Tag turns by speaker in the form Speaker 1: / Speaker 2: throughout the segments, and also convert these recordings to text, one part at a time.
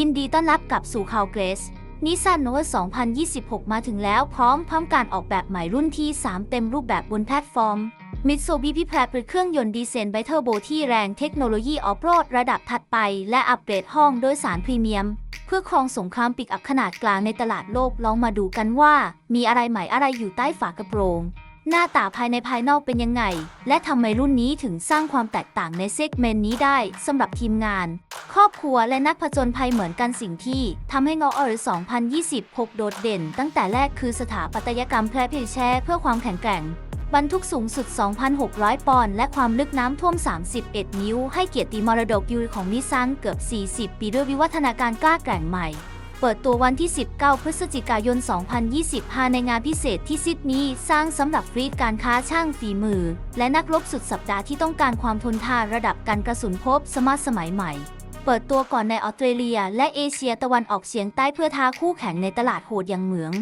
Speaker 1: ินดีต้อนรับกลับสู่ข่าวเกรสนิสสันโนว2026 มาถึงแล้วพร้อมพร้อมการออกแบบใหม่รุ่นที่ 3 เต็มรูปแบบบนแพลตฟอร์มมิตซูบิพิแพรเป็นเครื่องยนต์ดีเซลไบเทอร์โบที่แรงเทคโนโลยีออฟโรดระดับถัดไป และอัปเกรดห้องโดยสารพรีเมียม เพื่อครองสงครามปิกอัพขนาดกลางในตลาดโลกลองมาดูกันว่า มีอะไรใหม่อะไรอยู่ใต้ฝากระโปรง หน้าตาภายในภายนอกเป็นยังไง และทำไมรุ่นนี้ถึงสร้างความแตกต่างในเซกเมนต์นี้ได้สำหรับทีมงาน ครอบครัวและนักผจญภัยเหมือนกันสิ่งที่ทำให้เงอเออร์2026 โดดเด่น ตั้งแต่แรกคือสถาปัตยกรรมแพร่เพลแช่เพื่อความแข็งแกร่ง บรรทุกสูงสุด 2,600 ปอนด์และความลึกน้ำท่วม 31 นิ้ว ให้เกียรติมรดกยูของนิสสันเกือบ 40 ปีด้วยวิวัฒนาการกล้าแกร่งใหม่เปิดตัววันที่ 19 พฤศจิกายน 2025 ในงานพิเศษที่ซิดนีย์สร้างสำหรับฟรีดการค้าช่างฝีมือ และนักรบสุดสัปดาห์ที่ต้องการความทนทานระดับการกระสุนพบสมัครสมัยใหม่ เปิดตัวก่อนในออสเตรเลีย และเอเชียตะวันออกเฉียงใต้เพื่อท้าคู่แข่งในตลาดโหดอย่างเหมือง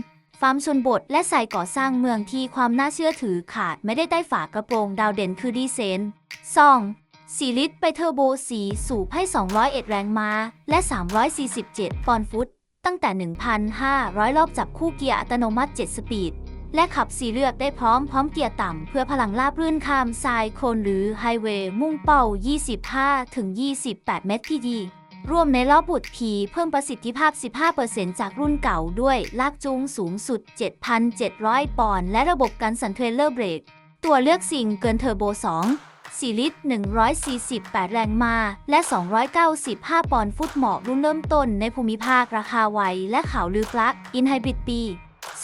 Speaker 1: ฟาร์มชนบทและใส่ก่อสร้างเมืองที่ความน่าเชื่อถือขาดไม่ได้ใต้ฝากระโปรงดาวเด่นคือดีเซนซอง4 ลิตรไปเทอร์โบสีสูบให้ 201 แรงม้า และ 347 ปอนด์ฟุต ตั้งแต่ 1,500 รอบจับคู่เกียร์อัตโนมัติ 7 สปีด และขับสีเลือกได้พร้อมพร้อมเกียร์ต่ำ เพื่อพลังลาบรื่นข้ามทรายโคลนหรือไฮเวย์มุ่งเป้า 25-28 เมตรพีดีร่วมในรอบบุดผีเพิ่มประสิทธิภาพ 15%จากรุ่นเก่าด้วยลากจูงสูงสุด 7,700 ปอนด์และระบบการสั่นเทรลเลอร์เบรก ตัวเลือกสิ่งเกินเทอร์โบ 2 4 ลิตร 148 แรงม้าและ 295 ปอนด์ฟุตเหมาะรุ่นเริ่มต้นในภูมิภาคราคาไวและข่าวลือปลั๊กอินไฮบริดปี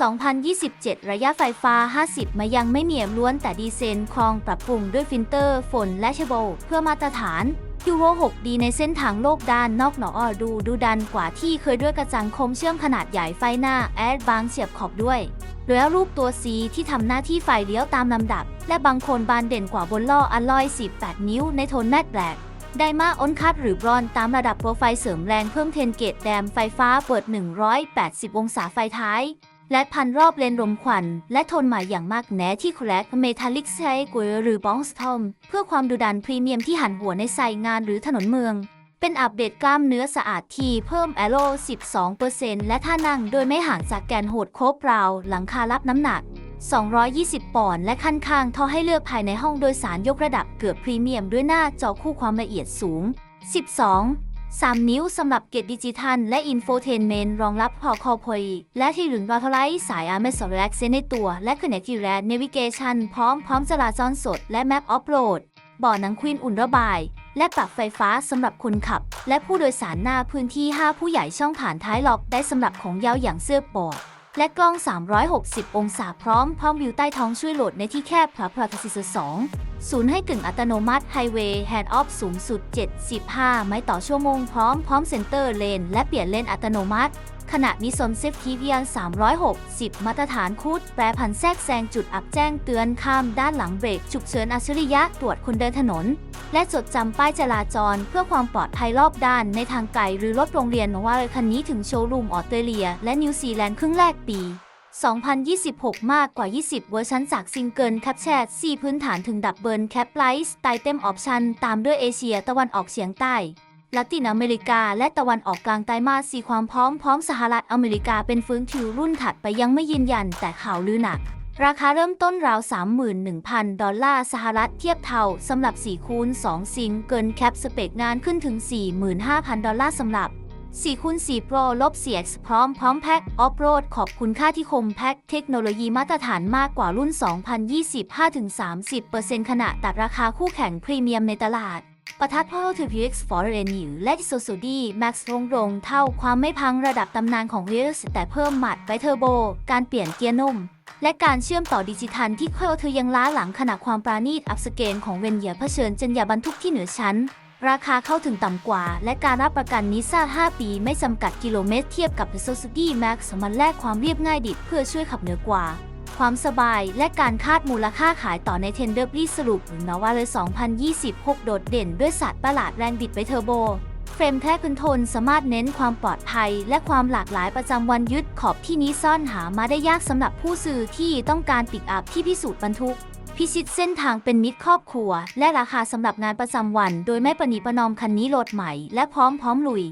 Speaker 1: 2027 ระยะไฟฟ้า 50 มายังไม่เหนียมล้วนแต่ดีเซลครองปรับปรุงด้วยฟิลเตอร์ ฝนและเชโบเพื่อมาตรฐานยูโร6ดีในเส้นทางโลกด้านนอกหนออดูดูดันกว่าที่เคยด้วยกระจังคมเชื่อมขนาดใหญ่ไฟหน้าแอดบางเฉียบขอบด้วยแล้วรูปตัว C ที่ทำหน้าที่ไฟเลี้ยวตามลำดับ และบางคนบานเด่นกว่าบนล้ออัลลอย 18 นิ้วในโทนแมตแบล็กไดมาอ้นคัดหรือบรอนตามระดับโปรไฟล์เสริมแรงเพิ่มเทนเกตแดมไฟฟ้าเปิด 180 องศาไฟท้าย และพันรอบเลนลมควัน และโทนหม่อย่างมากแหนที่แคลกเมทัลลิกใช้กวยหรือบองสทอม เพื่อความดุดันพรีเมียมที่หันหัวในใส่งานหรือถนนเมือง เป็นอัปเดตกล้ามเนื้อสะอาดที่เพิ่มแอโร่12%และท่านั่งโดยไม่ห่างจากแกนโหดโคบราว หลังคารับน้ำหนัก 220 ปอนด์และขั้นข้างท่อให้เลือกภายในห้องโดยสารยกระดับเกือบพรีเมียมด้วยหน้าจอคู่ความละเอียดสูง 12 3 นิ้วสำหรับเกตดิจิทัลและอินโฟเทนเมนต์รองรับพอคอพอยและที่หลุนวาทไลท์สายอาร์เมสแลกเซในตัว และคอนเนคทีแรดเนวิเกชันพร้อมพร้อมจราจรสด และแมปออฟโหลดบ่อหนังควีนอุ่นระบาย และปรับไฟฟ้าสำหรับคนขับ และผู้โดยสารหน้าพื้นที่ 5 ผู้ใหญ่ช่องผ่านท้ายล็อกได้สำหรับของยาวอย่างเสื้อปอดและกล้อง 360 องศาพร้อมพร้อมวิวใต้ท้องช่วยโหลดในที่แคบพระพราทศิส2 ศูนย์ให้กึ่งอัตโนมัติไฮเวย์แฮนด์ออฟสูงสุด 75 ไม้ต่อชั่วโมงพร้อมพร้อมเซ็นเตอร์เลนและเปลี่ยนเลนอัตโนมัติ ขณะมีโซนเซฟทีเวียน 360 มาตรฐานคูดแปรผันแทรกแซงจุดอับแจ้งเตือนข้ามด้านหลังเบรกฉุกเฉินอัจฉริยะตรวจคนเดินถนน และจดจำป้ายจราจรเพื่อความปลอดภัยรอบด้านในทางไกลหรือรถโรงเรียนว่าคันนี้ถึงโชว์รูมออสเตรเลีย และนิวซีแลนด์ครึ่งแรกปี 2026 มากกว่า 20 เวอร์ชันจากซิงเกิลแคปแชท4พื้นฐานถึงดับเบิลแคปไลท์ไตเต็มออปชันตามด้วยเอเชียตะวันออกเฉียงใต้ละตินอเมริกา และตะวันออกกลางไตมาสสีความพร้อมพร้อมสหรัฐอเมริกาเป็นฟื้นทิวรุ่นถัดไปยังไม่ยืนยันแต่ข่าวลือหนัก ราคาเริ่มต้นราว 31,000 ดอลลาร์สหรัฐเทียบเท่าสำหรับ4คูณ2ซิงเกิลแคปสเปกงานขึ้นถึง 45,000 ดอลลาร์สำหรับ 4คูณ4 Pro ลบ 4X พร้อมพร้อมแพ็คออฟโรดขอบคุณค่าที่คมแพ็คเทคโนโลยีมาตรฐานมากกว่ารุ่น 2025-30%ขณะตัดราคาคู่แข่งพรีเมียมในตลาด ประทัดพ่อ t p x f o r e n New และ Isuzu D Max รงรงเท่าความไม่พังระดับตำนานของ r i s แต่เพิ่มหมัดไปเทอร์โบ การเปลี่ยนเกียร์นุ่ม และการเชื่อมต่อดิจิทัลที่เคลเธอยังล้าหลังขณะความปราณีตอัพสเกลของเวนเยียเผชิญจนอย่าบรรทุกที่เหนือชั้น ราคาเข้าถึงต่ำกว่า และการรับประกันนิสสัน5ปีไม่จำกัดกิโลเมตรเทียบกับ Isuzu D Max มันแลกความเรียบง่ายดิบเพื่อช่วยขับเหนือกว่า ความสบายและการคาดมูลค่าขายต่อในเทนเดอร์บลีสรุปหรือนว่าเลย 2026 โดดเด่นด้วยสัตว์ประหลาดแรงบิดไปเทอร์โบเฟรมแท้คอนโทรลสามารถเน้นความปลอดภัย และความหลากหลายประจำวันยึดขอบที่นี้ซ่อนหามาได้ยากสำหรับผู้ซื้อที่ต้องการปิกอัพที่พิสูจน์บรรทุก พิชิตเส้นทางเป็นมิตรครอบครัว และราคาสำหรับงานประจำวัน โดยไม่ประนีประนอมคันนี้โหลดใหม่ และพร้อมพร้อมลุย